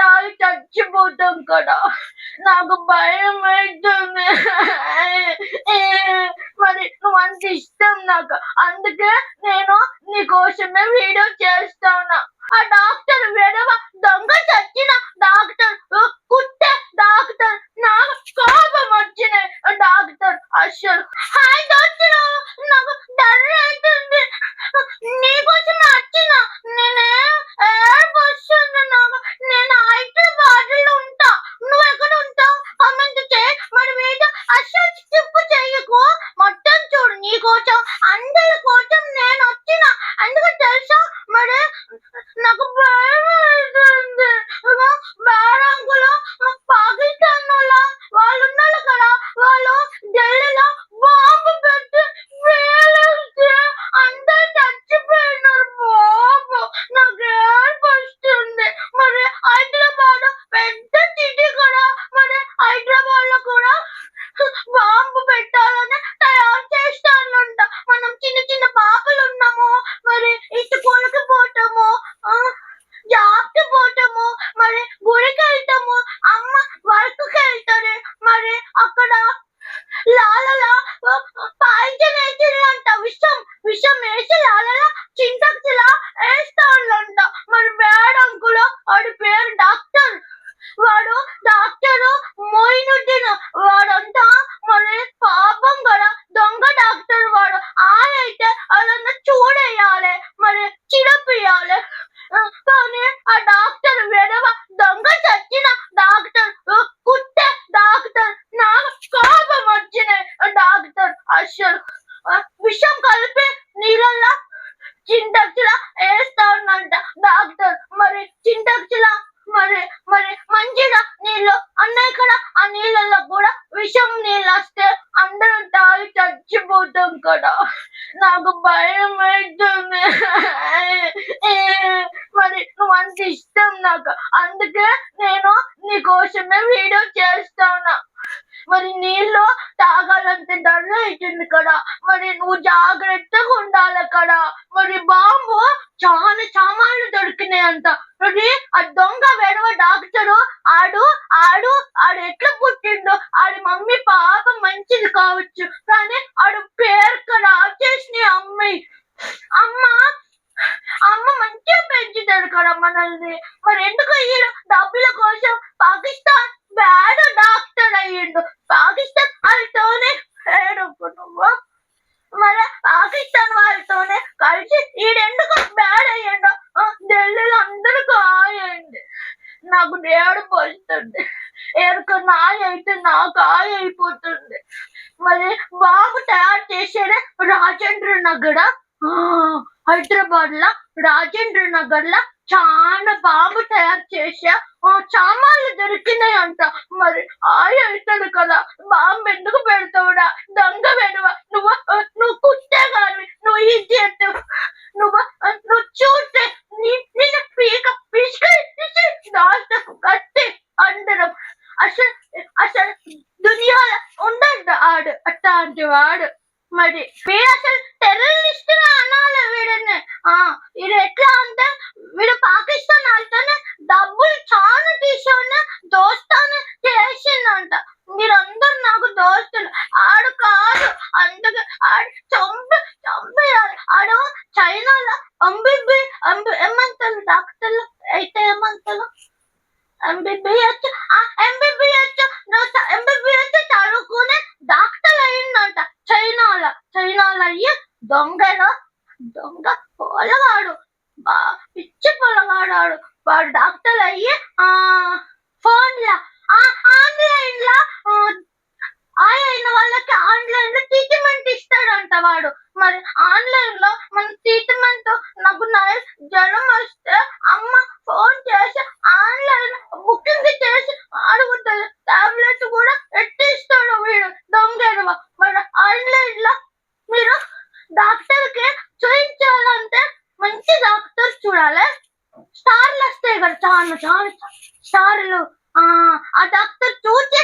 తాగి చచ్చిపోతాం కదా. నాకు భయం అవుతుంది మరి నువ్వు అంత ఇష్టం నాకు. అందుకే నేను నీ కోసమే వీడియో చేస్తాను. ఆ డాక్టర్ వేరే దొంగ చచ్చిన డాక్టర్ కుట్టే డాక్టర్ నాకు కోపం వచ్చినాయి ఆ నీళ్ళల్లో కూడా విషం నీళ్ళు వస్తే అందరం తాగి చచ్చిపోతాం కదా. నాకు భయం అవుతుంది మరి నువ్వు అంత ఇష్టం నాకు. అందుకే నేను నీ కోసమే వీడియో చేస్తాను. మరి నీళ్ళు తాగాలంటే ధరలు అవుతుంది కదా. మరి నువ్వు జాగ్రత్తగా ఉండాలి కదా. మరి బాంబు చాలా సామాన్లు దొరికినాయి అంట ఆ దొంగ వెడవ డాక్టరు ఆడు ఆడు ఆడు ఎట్లా పుట్టిండో ఆడి మమ్మీ పాప మంచిది కావచ్చు కానీ ఆడు పేరు రాజేష్ని అమ్మాయి అమ్మ అమ్మ మంచిగా పెంచుతాడు కదా మనల్ని. మరి ఎందుకు అయ్యాడు డబ్బుల కోసం పాకిస్తాన్ బ్యాడ్ డాక్టర్ అయ్యిండు? పాకిస్తాన్ వాళ్ళతోనే ఏడుపు నువ్వు. మరి పాకిస్తాన్ వాళ్ళతోనే కలిసి ఈడెందుకు బ్యాడ్ అయ్యిండు. ఢిల్లీలో అందరికి ఆయండి నాకు దేవుడు పోతుంది ఎవరికి నాయ అయితే నాకు ఆయ అయిపోతుంది మరి బాబు తయారు చేసేదే రాజేంద్ర నగర్? హైదరాబాద్లో రాజేంద్ర నగర్లో చాలా బాబు తయారు చేసా సామాన్లు దొరికినాయి అంట మరి ఆయ ఇస్తాడు కదా బాంబు ఎందుకు పెడతావుడా? దొంగ వెనువ నువ్వు నువ్వు కుట్టే కానీ నువ్వు ఇది చేస్తావు ఆ, నువ్వు చూస్తే నీ- నిన్ను పీక పిసికి దాస్త కట్టి అందరం అసలు అసలు దునియాలో ఉండదు ఆడు అట్లాంటి వాడు మరి వీడు అసలు టెర్రరిస్ట్ అనాలి వీడిని ఆ వీడు ఎట్లా అంటే వీడు పాకిస్తాన్ వాళ్ళతోనే డబ్బులు చాలా తీసుకొని దోస్తాను చేసిందంట మీరందరూ నాకు దోస్తులు ఆడు కాదు అందుకే ఆడు చంపి చంపేయాలి ఆడు చైనాలో అంబిబి అంబి ఏమంటారు డాక్టర్లు అయితే ఏమంటారు ఎంబీబీఎస్ ఎంబీబీఎస్ నువ్వు ఎంబీబీఎస్ చదువుకుని డాక్టర్ అయ్యిందంట చైనాలో చైనాలో దొంగలో దొంగ పొలవాడు. బా పిచ్చి పొలవాడాడు. వాడు డాక్టర్ అయ్యి ఆ ఫోన్లో ఆన్లైన్లో ఆయన వాళ్ళకి ఆన్లైన్లో ట్రీట్మెంట్ ఇస్తాడంట వాడు. మరి ఆన్లైన్లో మన ట్రీట్మెంట్ నాకు జ్వరం వస్తే అమ్మ ఫోన్ చేసి ఆన్లైన్ బుకింగ్ చేసి అడుగుతుంది. టాబ్లెట్ కూడా ఎట్టిస్తాడు వీడు. దొంగ మరి ఆన్లైన్లో మీరు డాక్టర్కి చూపించాలంటే మంచి డాక్టర్ చూడాలి. స్టార్లు వస్తాయి కదా చాలా చాలా. స్టార్లు ఆ ఆ డాక్టర్ చూసి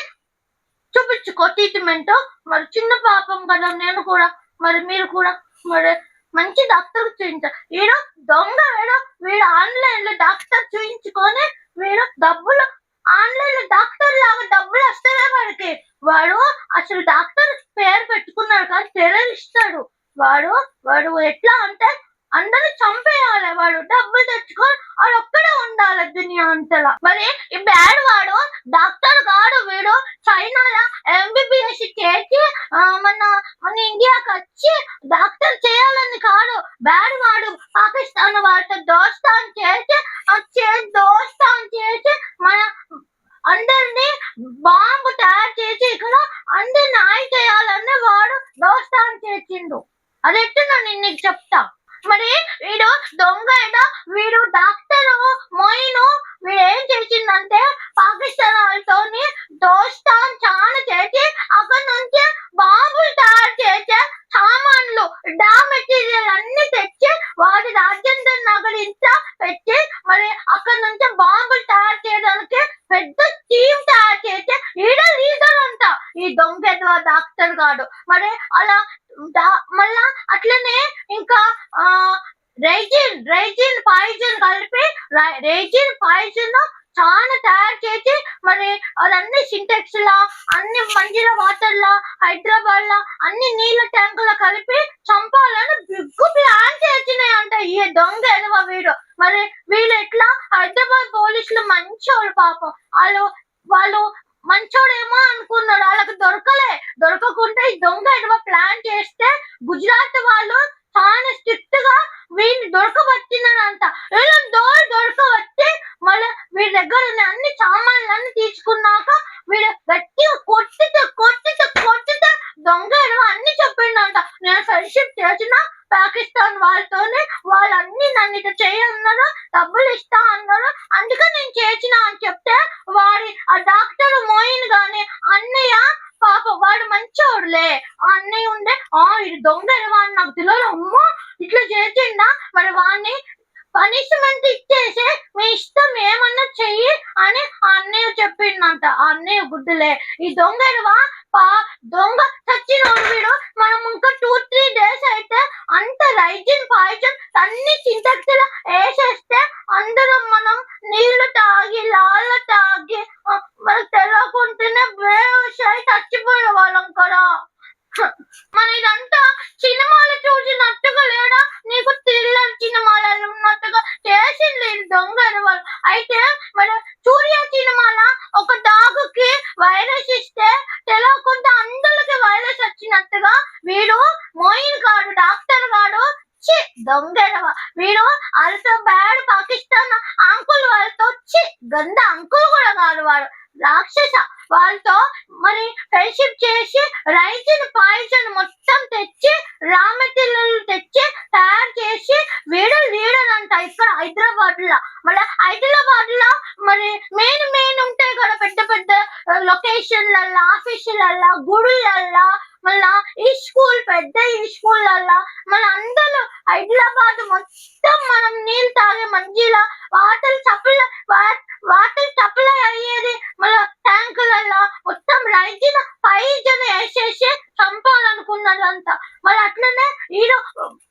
చూపించుకో ట్రీట్మెంట్. మరి చిన్న పాపం కదా నేను కూడా. మరి మీరు కూడా మరి మంచి డాక్టర్ చూపించాలి వీడు దొంగ వీడు. వీడు ఆన్లైన్లో డాక్టర్ చూయించుకొని వీడు డబ్బులు ఆన్లైన్లో డాక్టర్ లాగా డబ్బులు వస్తాయి వాడికి వాడు అసలు డాక్టర్ పేరు పెట్టుకున్నాడు కానీ టెర్రరిస్తాడు వాడు వాడు ఎట్లా అంటే అందరూ చంపేయాలి. వాడు డబ్బులు తెచ్చుకొని వాడు ఒక్కడే ఉండాలి దునియా అంతలా. మరి ఈ బ్యాడ్ వాడు డాక్టర్ కాడు వీడు చైనాలో ఎంబీబీఎస్ చేసి మన మన ఇండియాకి వచ్చి డాక్టర్ చేయాలని కాదు బ్యాడ్ వాడు పాకిస్తాన్ వాళ్ళతో దోస్తాన్ చేసి ఆ చే దోస్తాన్ చేసి మన అందరినీ బాంబు తయారు చేసి ఇక్కడ అందరిని ఆయి చేయాలని వాడు దోస్తాన్ చేసిండు అది ఎట్టున్నా నేను నీకు చెప్తా మరి వీడు దొంగ ఏదో వీడు డాక్టర్ మొయిను వీడు ఏం చేసిందంటే పాకిస్తాన్ వాళ్ళతోని దోస్తాన్ చాలా చేసి అక్కడ నుంచి బాంబులు తయారు చేసే సామాన్లు డా మెటీరియల్ అన్ని తెచ్చి వాడి రాజేంద్ర నగర్ ఇంట్లో పెట్టి మరి అక్కడ నుంచి బాంబులు తయారు చేయడానికి పెద్ద టీం తయారు చేసి ఈడ లీడర్ అంట ఈ దొంగ ఎదవ డాక్టర్ గాడు మరి అలా డా- మళ్ళా అట్లనే ఇంకా ఆ రైజిన్ రైజిన్ పాయిజన్ కలిపి రై- రైజిన్ పాయిజన్ చాలా తయారు చేసి మరి అన్ని సింటెక్స్ లా అన్ని మంజీల వాటర్ లా హైదరాబాద్ లా అన్ని నీళ్ళ ట్యాంకుల కలిపి చంపాలని బిగ్గు ప్లాన్ చేసినాయి అంట ఈ దొంగ ఎదవ వీడు. మరి వీళ్ళు ఎట్లా? హైదరాబాద్ పోలీసులు మంచోళ్ళు పాపం. వాళ్ళు వాళ్ళు మంచోడేమో అనుకున్నాడు వాళ్ళకి దొరకలే. దొరకకుండా ఈ దొంగ ఎడవ ప్లాన్ చేస్తే గుజరాత్ వాళ్ళు చాలా స్ట్రిక్ట్గా వీడిని దొరకబట్టినారంట వీళ్ళు డోర్ దొరకబట్టి మళ్ళీ వీడి దగ్గర ఉన్న అన్ని సామాన్లన్నీ తీసుకున్నాక వీడు గట్టిగా కొట్టితే కొట్టితే కొట్టితే దొంగ అన్ని చెప్పిండంట నేను ఫ్రెండ్షిప్ చేసిన పాకిస్తాన్ వాళ్ళతోనే వాళ్ళన్ని నన్ను ఇట్లా చేయన్నారు డబ్బులు ఇస్తా అన్నారు. అందుకే నేను చేసిన అని చెప్తే వాడి ఆ డాక్టర్ మోయిన్ గాని అన్నయ్య పాప వాడు మంచోడులే. ఆ అన్నయ్య ఉండే ఆ ఇది దొంగ వాడిని నాకు తెలియదు అమ్మో ఇట్లా చేసిండా? మరి వాడిని పనిష్మెంట్ ఇచ్చేసి మీ ఇష్టం ఏమన్నా చెయ్యి అని ఆ అన్నయ్య చెప్పిండంట. ఆ అన్నయ్య గుడ్డులే ఈ దొంగ ఎడవా పా దొంగ చచ్చినోడు వీడు. మనం ఇంకా టూ త్రీ డేస్ అయితే అంత రైజిన్ పాయిజన్ అన్ని చింతక్తిలో వేసేస్తే అందరం మనం నీళ్ళు తాగి లాళ్ళ తాగి బేహుష్ చచ్చిపోయే వాళ్ళం కదా. మన ఇదంతా సినిమాలు చూసినట్టుగా లేడా నీకు థ్రిల్లర్ సినిమాలలో ఉన్నట్టుగా చేసింది ఈ దొంగ వాళ్ళు అయితే మన సూర్య సినిమాల ఒక డాగుకి వైరస్ ఇస్తే తెలియకుండా అందరికి వైరస్ వచ్చినట్టుగా వీడు మోయిన్ గాడు డాక్టర్ గాడు చి దొంగెడవ వీడు వాళ్ళతో బ్యాడ్ పాకిస్తాన్ అంకుల్ వాళ్ళతో చి గంద అంకుల్ కూడా కాదు వాడు రాక్షస. వాళ్ళతో మరి ఫ్రెండ్షిప్ చేసి రైతుని పాయిజన్ మొత్తం తెచ్చి రా మెటీరియల్ తెచ్చి తయారు చేసి వీడు లీడర్ అంట ఇక్కడ హైదరాబాద్లో. మళ్ళీ హైదరాబాద్లో మరి మెయిన్ మెయిన్ ఉంటాయి కదా పెద్ద పెద్ద లొకేషన్లల్ల ఆఫీసులల్ల గుడులల్ల మళ్ళా ఈ స్కూల్ పెద్ద ఈ స్కూళ్ళల్లా మన అందరూ హైదరాబాద్ మొత్తం మనం నీళ్ళు తాగే మంచిలా వాటర్ సప్లై వాటర్ సప్లై అయ్యేది. మన వల్ల మొత్తం రైతుల పైజను వేసేసి చంపాలనుకున్నదంతా మరి అట్లనే ఈడు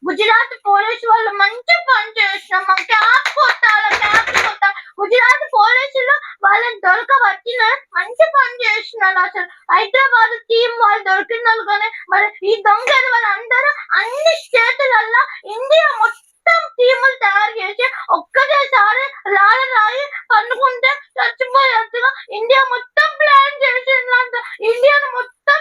గుజరాత్ పోలీసు వాళ్ళు మంచి పని చేస్తున్నాం మా క్యాప్ కొట్టాలి క్యాప్ కొట్టాలి. గుజరాత్ పోలీసులు వాళ్ళని దొరకబట్టిన మంచి పని చేసినారు అసలు. హైదరాబాద్ టీం వాళ్ళు దొరికినారు కానీ మరి ఈ దొంగలు వాళ్ళందరూ అన్ని స్టేట్లల్లో ఇండియా మొత్తం టీములు తయారు చేసి ఒక్కటేసారి లాల రాయి పన్నుకుంటే చచ్చిపోయేట్టుగా ఇండియా మొత్తం ప్లాన్ చేసిందంట ఇండియాను మొత్తం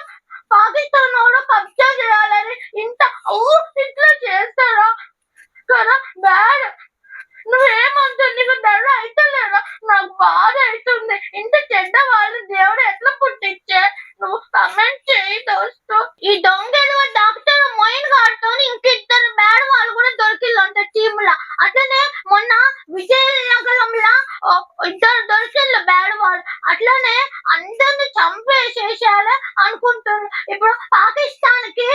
పాకిస్తాన్ కూడా కబ్జా చేయాలని ఇంత ఊ ఇట్లా చేస్తారా కదా బ్యాడ్ నువ్వేమంటావు నీకు డర్ అవుతలేదా నాకు బాధ అవుతుంది ఇంత చెడ్డ వాళ్ళు దేవుడు ఎట్లా పుట్టించే నువ్వు కమెంట్ చేయి దోస్తు ఈ దొంగలు డాక్టర్ మొయిన్ గారితో ఇంకిద్దరు బ్యాడ్ వాళ్ళు కూడా దొరికిల్లంట టీమ్ లా అట్లనే మొన్న విజయనగరంలో ఓ ఇద్దరు దొరికిళ్ళు బ్యాడ్ వాళ్ళు అట్లనే అందరిని చంపేసేసేయాలి అనుకుంటున్నారు ఇప్పుడు పాకిస్తాన్కి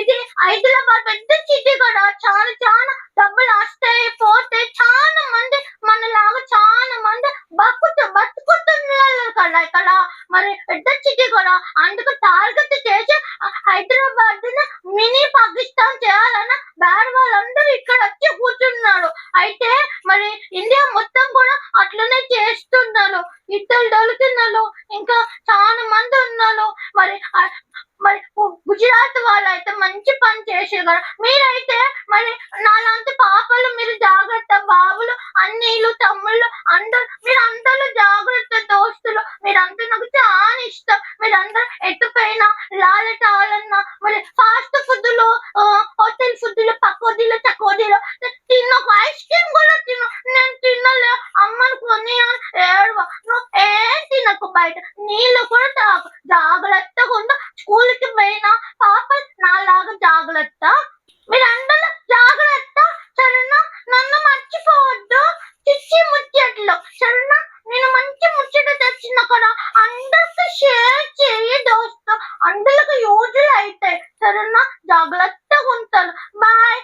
ఇది హైదరాబాద్ పెద్ద సిటీ కూడా. చాలా చాలా డబ్బులు వస్తాయి పోతాయి చాలా మంది మనలాగా చాలా మంది బతుకుతూ బతుకుతున్నారు కదా ఇక్కడ. మరి పెద్ద సిటీ కూడా. అందుకు టార్గెట్ చేసి హైదరాబాద్ మినీ పాకిస్తాన్ చేయాలన్న బ్యాడ్ వాళ్ళందరూ ఇక్కడ వచ్చి కూర్చున్నారు. అయితే మరి ఇండియా మొత్తం కూడా అట్లనే చేస్తున్నారు ఇద్దరు దొరుకుతున్నారు ఇంకా చాలా మంది ఉన్నారు మరి ఆ- మరి గు- గుజరాత్ వాళ్ళు అయితే మంచి పని సరేనా పాప నాలాగా జాగ్రత్త? మీరందరూ జాగ్రత్త సరేనా నన్ను మర్చిపోవద్దు. చిచ్చి ముచ్చట్లు. సరేనా నేను మంచి ముచ్చట తెచ్చిన కదా అందరికి షేర్ చేయి దోస్తు. అందరికి యూజులు అయితే సరేనా జాగ్రత్తగా ఉంటాను. బాయ్